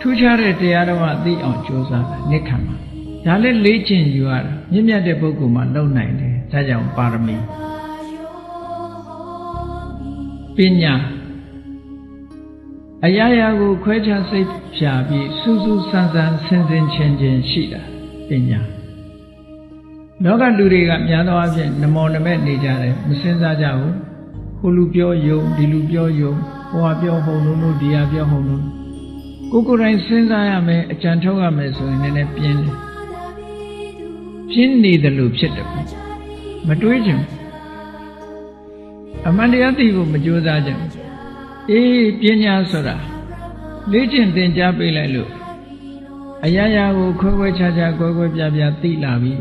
ထူးခြားတဲ့တရားတော်ကသိအောင်ကြိုးစားတာနိခံမှာဒါလည်းလေ့ကျင့်ယူရတာမြင့်မြတ်တဲ့ပုဂ္ဂိုလ်မှလုံနိုင်တယ်ဒါကြောင့်ပါရမီပညာအရာရာကိုခွဲခြားစိတ်ဖြာပြီးစူးစူးဆန်းဆန်းဆင်ဆင်ခြင်ခြင်ရှိတာပညာလောကလူတွေကများသောအားဖြင့်နမောနမဲ့နေကြတယ်မစင်စားကြဘူးဟိုလူပြောယုံဒီလူပြောယုံဟိုဟာပြောဟုံလုံးလို့ဒီဟာပြောဟုံလုံး ကိုယ်ကိုယ်တိုင်စဉ်းစားရမယ်အကြံထုတ်ရမယ်ဆိုရင်လည်းပြင်းတယ်ပြင်းနေတယ်လို့ဖြစ်တယ်မတွေးချင်အမှန်တရားသိဖို့မကြိုးစားကြဘူးအေးပညာဆိုတာလေ့ကျင့်သင်ကြားပေးလိုက်လို့အရာရာကိုခွဲခွဲခြားခြားကွဲကွဲပြားပြားသိလာပြီ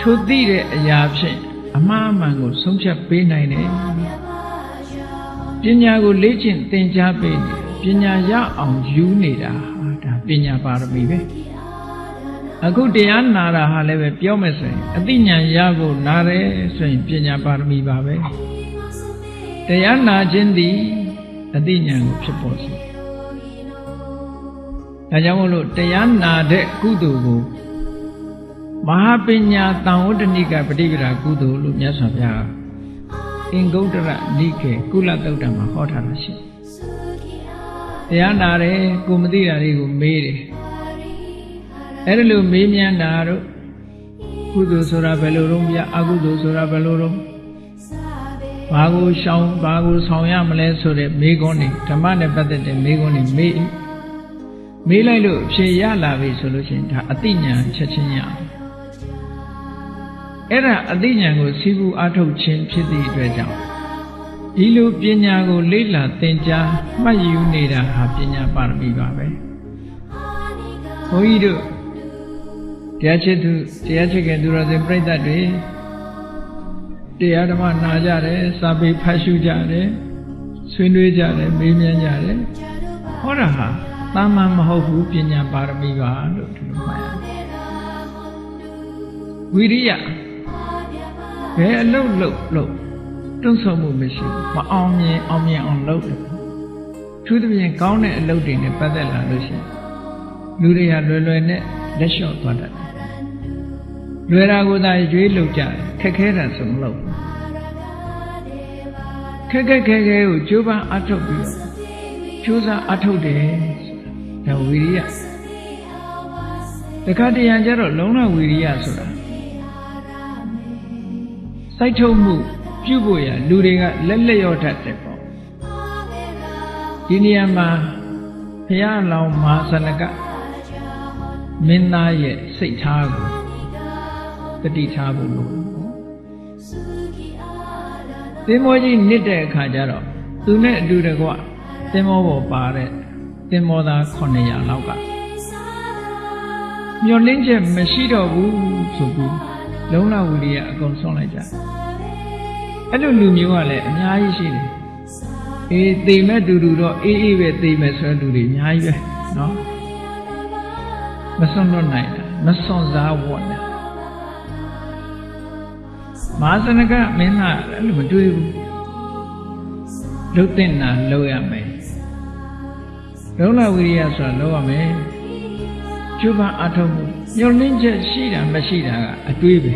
ထိုသိတဲ့အရာဖြင့်အမှားအမှန်ကိုဆုံးဖြတ်ပေးနိုင်တယ်ပညာကိုလေ့ကျင့်သင်ကြားပေးနေ ပညာရအောင်ယူနေတာဟာဒါပညာပါရမီပဲအခုတရားနာတာဟာလည်းပဲပြောမယ်ဆိုရင်အသိဉာဏ်ရဖို့နာတယ်ဆိုရင်ပညာပါရမီပါပဲတရားနာခြင်းသည်အသိဉာဏ်ကိုဖြစ်ပေါ်စေဒါကြောင့်မို့လို့တရားနာတဲ့ကုသိုလ်ကိုမဟာပညာတန်ဝတ္တနိကပฏิပဒါကုသိုလ်လို့မြတ်စွာဘုရားအင်္ဂုတ္တရနိကေကုလတုတ်တံမှာဟောထားတာရှိတယ် တရားနာတယ်ကိုမသိတာတွေကိုမေးတယ်အဲ့ဒါလို့မေးမြန်းတာတို့ကုသိုလ်ဆိုတာဘယ်လိုတော့ပြအကုသိုလ်ဆိုတာဘယ်လိုတော့ဘာကိုရှောင်ဘာကိုဆောင်ရမလဲဆိုတဲ့မေးခွန်းတွေဓမ္မနဲ့ပတ်သက်တဲ့မေးခွန်းတွေမေးမေးလိုက်လို့ဖြေရလာပြီဆိုလို့ရှိရင်ဒါအသိဉာဏ်ချက်ချင်းရအောင်အဲ့ဒါအသိဉာဏ်ကိုစီးပူးအားထုတ်ခြင်းဖြစ်သည့်အတွက်ကြောင့် ဒီလိုပညာကိုလေ့လာသင်ကြားမှတ်ယူနေတာဟာပညာပါရမီပါပဲဘုန်းကြီးတို့တရားချစ်သူတရားချစ်ခင်သူတော်စင်ပြိဿတ်တွေတရားဓမ္မနာကြတယ်စာပေဖတ်ရှုကြတယ်ဆွေးနွေးကြတယ်မေးမြန်းကြတယ်ဟောတာဟာတာမန်မဟုတ်ဘူးပညာပါရမီပါလို့ဒီလိုမှတ်ရတယ်ဝိရိယဘယ်အလုပ်လုပ်လုပ် တွန့်ဆုတ်မှုမရှိဘူးမအောင်မြင်အောင်မြင်အောင်လုပ်တယ်သူသဖြင့်ကောင်းတဲ့အလုပ်တွေနဲ့ပတ်သက်လာလို့ရှိရင်လူတွေဟာလွယ်လွယ်နဲ့လက်လျှော့သွားတတ်တယ်လွယ်တာကိုသာရွေးလုပ်ကြတယ်ခက်ခဲတာဆိုမလုပ်ဘူးခက်ခက်ခဲခဲကိုကြိုးပမ်းအထုတ်ပြီးတော့ကြိုးစားအထုတ်တယ်ဒါဝီရိယတခါတရံကျတော့လုံးဝဝီရိယဆိုတာစိုက်ထုတ်မှု ပြုဖို့ရလူတွေကလက်လက်ရော့တတ်တယ်ပေါ့ဒီနေရာမှာဘုရားလောင်းမဟာစနကမင်းသားရဲ့စိတ်ထားကိုတတိထားဖို့လို့သင်္ဘောကြီးနစ်တဲ့အခါကျတော့သူနဲ့အတူတကွသင်္ဘောပေါ်ပါတဲ့သင်္ဘောသား900လောက်ကမျောလင်းချက်မရှိတော့ဘူးဆိုပြီးလုံးလဝီရိယအကုန်ဆုံးလိုက်ကြ အဲ့လိုလူမျိုးကလည်းအများကြီးရှိတယ်အေးသိမဲ့တူတူတော့အေးအေးပဲသိမဲ့ဆိုတဲ့လူတွေအများကြီးပဲနော်မစွန့်လွတ်နိုင်တာမစွန့်စားဝတ်တာမဟာစနကမင်းသားအဲ့လိုမတွေးဘူးလုတ်တဲ့နာလောက်ရမယ်ဒုလဝိရိယဆိုတာလောက်ရမယ်ကျုပ်ပအထုံးမှုညှို့နှင်းချက်ရှိတာမရှိတာကအတွေးပဲ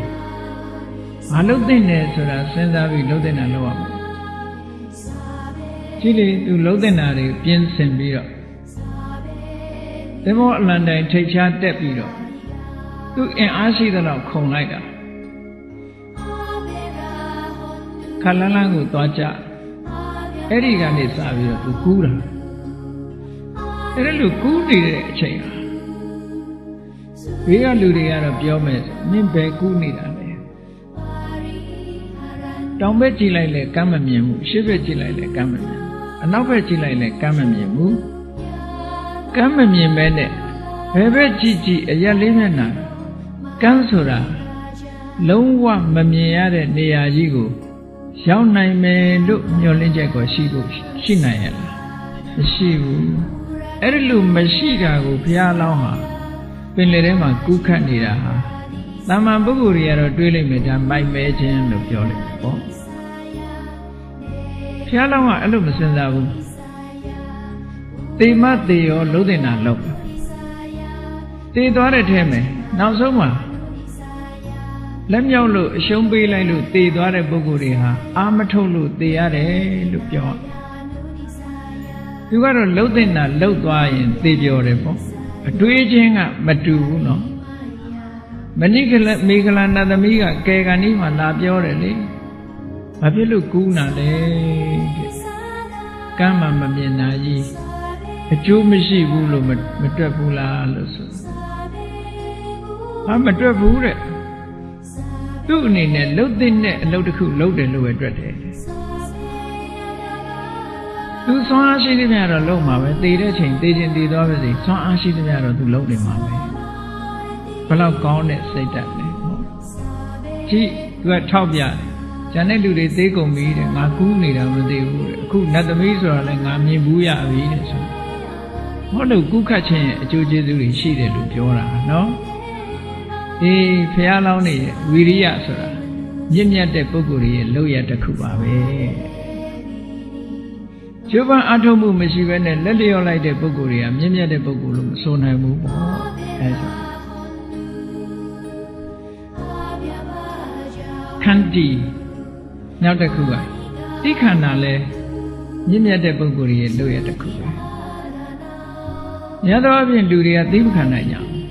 မလုတ်တဲ့နယ်ဆိုတာစဉ်းစားပြီးလုတ်တဲ့နာလောက်ရမယ်ကြည့်လေသူလုတ်တဲ့နာတွေပြင်းစင်ပြီးတော့သဘောအလန်တိုင်ထိတ်ချတက်ပြီးတော့သူအင်အားရှိသလောက်ခုံလိုက်တာခလန်းလန်းကိုသွားကြအဲ့ဒီကနေစပြီးတော့သူကူးတာအဲ့ဒါလို့ကူးနေတဲ့အချိန်ဟာဘေးကလူတွေကတော့ပြောမယ်မင်းဘယ်ကူးနေတာလဲ တောင်ဘက်ကြည့်လိုက်လဲကမ်းမမြင်ဘူးရှေ့ဘက်ကြည့်လိုက်လဲကမ်းမမြင်ဘူးအနောက်ဘက်ကြည့်လိုက်လဲကမ်းမမြင်ဘူးကမ်းမမြင်ပဲနဲ့ဘယ်ဘက်ကြည့်ကြည့်အရက်လေးမျက်နှာကမ်းဆိုတာလုံးဝမမြင်ရတဲ့နေရာကြီးကိုရောက်နိုင်မယ်လို့မျှော်လင့်ချက်ကိုရှိဖို့ရှိနိုင်ရလားမရှိဘူးအဲ့ဒီလိုမရှိတာကိုဘုရားလောင်းဟာပင်လေထဲမှာကူးခတ်နေတာဟာ တာမန်ပုဂ္ဂိုလ်တွေကတော့တွေးလိုက်မယ်ဒါမိုက်မဲခြင်းလို့ပြောလိုက်ပေါ့ဘုရားလောင်းကအဲ့လိုမစင်စားဘူးသတေမတေရောလုံးတင်တာလုံးတေသွားတဲ့ထဲမှာနောက်ဆုံးမှာလက်မြောက်လို့အရှုံးပေးလိုက်လို့တေသွားတဲ့ပုဂ္ဂိုလ်တွေဟာအာမထုတ်လို့တေရတယ်လို့ပြောသူကတော့လှုပ်တင်တာလှုပ်သွားရင်တေပြောတယ်ပေါ့အတွေးချင်းကမတူဘူးနော် မဏိကလမေကလာနတ်သမီးကကဲကန်ဒီမှာလာပြောတယ်လေဘာဖြစ်လို့ကူးနာလဲတဲ့ကမ်းမှမမြင်တာကြီးအကျိုးမရှိဘူးလို့မတွက်ဘူးလားလို့ဆိုဟာမတွက်ဘူးတဲ့သူ့အနေနဲ့လှုပ်တဲ့အလုပ်တစ်ခုလုပ်တယ်လို့ပဲတွက်တယ်သူဆွမ်းအားရှိသမျှတော့လုပ်မှာပဲတည်တဲ့ချိန်တည်ခြင်းတည်သွားပါစေဆွမ်းအားရှိသမျှတော့သူလုပ်နေမှာပဲ ဘလောက်ကောင်းတဲ့စိတ်ဓာတ်လဲဟုတ်ကြည့်သူကထောက်ပြတယ်ကျန်တဲ့လူတွေသေးကုန်ပြီတဲ့ငါကူးနေတာမသိဘူးတဲ့အခုနတ်သမီးဆိုတာလည်းငါမြင်ဘူးရပြီတဲ့ဆိုဟောလို့ကူးခတ်ခြင်းရဲ့အကျိုးကျေးဇူးတွေရှိတယ်လို့ပြောတာနော်အေးဖះလောင်းနေဝီရိယဆိုတာမြင့်မြတ်တဲ့ပုဂ္ဂိုလ်ရဲ့လောက်ရတစ်ခုပါပဲကျိုးပန်းအထုံးမှုမရှိဘဲနဲ့လက်လျော့လိုက်တဲ့ပုဂ္ဂိုလ်တွေကမြင့်မြတ်တဲ့ပုဂ္ဂိုလ်လို့မဆိုနိုင်ဘူးပေါ့အဲဆို ခန္တီနောက်တစ်ခုကတိခန္ဓာလဲမြင့်မြတ်တဲ့ပုဂ္ဂိုလ်ရဲ့လောက်ရတစ်ခုပဲညသောအပြင်လူတွေကသိမခံနိုင်ကြဘူး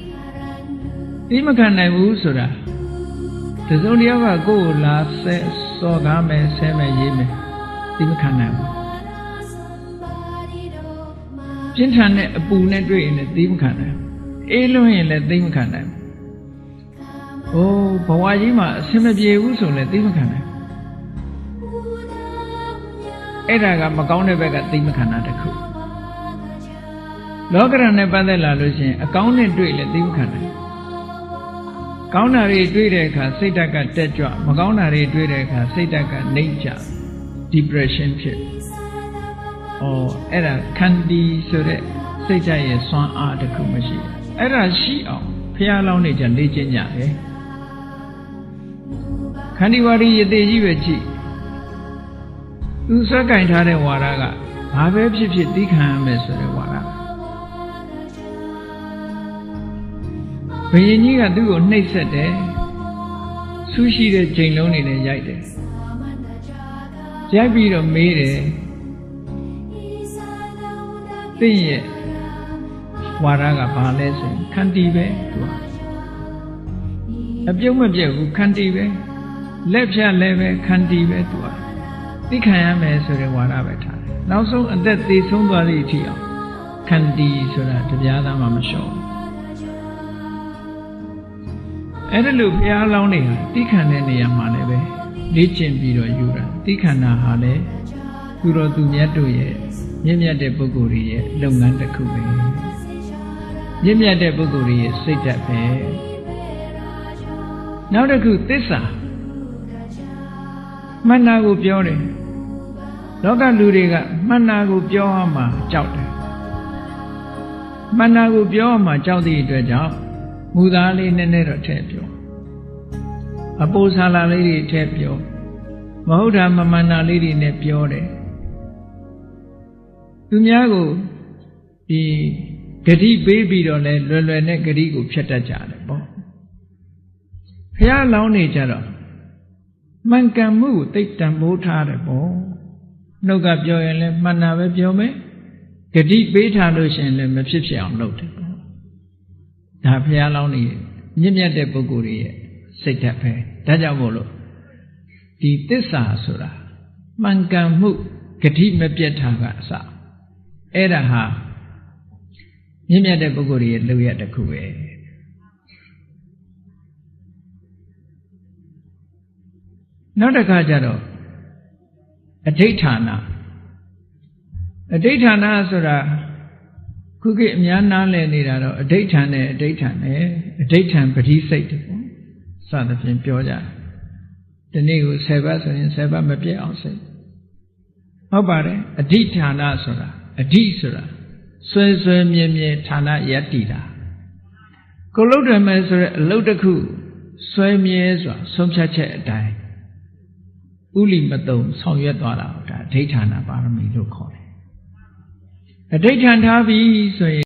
သိမခံနိုင်ဘူးဆိုတာတစုံတယောက်ကကိုယ်ကိုလာဆဲစော်ကားမယ်ဆဲမယ်ရေးမယ်သိမခံနိုင်ဘူးပြင်းထန်တဲ့အပူနဲ့တွေ့ရင်လည်းသိမခံနိုင်ဘူးအေးလွန်းရင်လည်းသိမခံနိုင်ဘူး။ အိုးဘဝကြီးမှာအဆင်မပြေဘူးဆိုလည်းသိမခံနိုင်အဲ့ဒါကမကောင်းတဲ့ဘက်ကသိမခံတာတခုလောကရဏနဲ့ပတ်သက်လာလို့ရှိရင်အကောင်းနဲ့တွေ့လဲသိမခံနိုင်ကောင်းတာတွေတွေ့တဲ့အခါစိတ်ဓာတ်ကတက်ကြွမကောင်းတာတွေတွေ့တဲ့အခါစိတ်ဓာတ်ကနှိမ့်ချ depression ဖြစ်။အော်အဲ့ဒါခန္တီဆိုတဲ့စိတ်ဓာတ်ရဲ့စွမ်းအားတစ်ခုမရှိဘူး။အဲ့ဒါရှိအောင်ဖះလောင်းနေကြလေ့ကျင့်ကြတယ်။ ခန္တီဝါရီယတိကြီးပဲကြည့်သူဆွဲကင်ထားတဲ့ဝါဒကဘာပဲဖြစ်ဖြစ်သိခံရမယ်ဆိုတဲ့ဝါဒဘယင်ကြီးကသူ့ကိုနှိပ်စက်တယ်ဆူးရှိတဲ့ချိန်လုံးနေနဲ့ရိုက်တယ်ရိုက်ပြီးတော့မေးတယ်သိရဲ့ဝါဒကဘာလဲဆိုရင်ခန္တီပဲသူကအပြုံးမပြတ်ဘူးခန္တီပဲ လက်ဖြတ်လည်းပဲခန္တီပဲသူကသိခံရမယ်ဆိုတဲ့ဝါဒပဲထားတယ်နောက်ဆုံးအသက်သေးဆုံးသွားသည့်အထိအောင်ခန္တီဆိုတာတရားသားမှမလျှော့အဲ့ဒါလို့ဘုရားလောင်းနေဟာသိခံတဲ့နေရာမှာလည်းပဲလေ့ကျင့်ပြီးတော့ယူတာသိခံတာဟာလည်းသူတော်သူမြတ်တို့ရဲ့မြင့်မြတ်တဲ့ပုဂ္ဂိုလ်တွေရဲ့လုပ်ငန်းတစ်ခုပဲမြင့်မြတ်တဲ့ပုဂ္ဂိုလ်တွေရဲ့စိတ်ဓာတ်ပဲနောက်တစ်ခုသစ္စာ မှန်တာကိုပြောတယ်လောကလူတွေကမှန်တာကိုပြောရမှာကြောက်တယ်မှန်တာကိုပြောရမှာကြောက်တဲ့အတွက်ကြောင့်မူသားလေးနည်းနည်းတော့ထည့်ပြောအပိုးဆာလာလေးတွေထည့်ပြောမဟုတ်တာမမှန်တာလေးတွေနဲ့ပြောတယ်သူများကိုဒီဂတိပေးပြီးတော့လဲလွယ်လွယ်နဲ့ဂတိကိုဖြတ်တတ်ကြတယ်ပေါ့ဖះလောင်းနေကြတော့ မှန်ကန်မှုကိုသိတံမိုးထားတယ်ပေါ့နှုတ်ကပြောရင်လည်းမှန်တာပဲပြောမယ်ဂတိပေးထားလို့ရှိရင်လည်းမဖြစ်ဖြစ်အောင်လုပ်တယ်ပေါ့ဒါဘုရားလောင်းနေမြင့်မြတ်တဲ့ပုဂ္ဂိုလ်တွေရဲ့စိတ်ဓာတ်ပဲဒါကြောင့်မို့လို့ဒီတစ္ဆာဆိုတာမှန်ကန်မှုဂတိမပြတ်တာကအစအဲ့ဒါဟာမြင့်မြတ်တဲ့ပုဂ္ဂိုလ်တွေရဲ့လုပ်ရတစ်ခုပဲ နောက်တစ်ခါကျတော့အဋိဌာဏအဋိဌာဏဆိုတာခုခေတ်အများနားလည်နေတာတော့အဋိဌာနဲ့အဋိဌာနဲ့အဋိဌံပတိစိတ်တပေါ့စသဖြင့်ပြောကြတယ်ဒီနေ့ကို10ဘတ်ဆိုရင်10ဘတ်မပြည့်အောင်စိတ်ဟုတ်ပါတယ်အဋိဌာဏဆိုတာအဋိဆိုတာဆွဲဆွဲမြဲမြဲဌာနယတ္တိတာကိုလုတ်တယ်မယ်ဆိုရက်အလုတ်တစ်ခုဆွဲမြဲစွာဆုံးဖြတ်ချက်အတိုင်း ဥလိမတုံဆောင်ရွက်သွားတာဒါဒိဋ္ဌာနာပါရမီလို့ခေါ်တယ်အဋိဋ္ဌံထားပြီဆိုရင်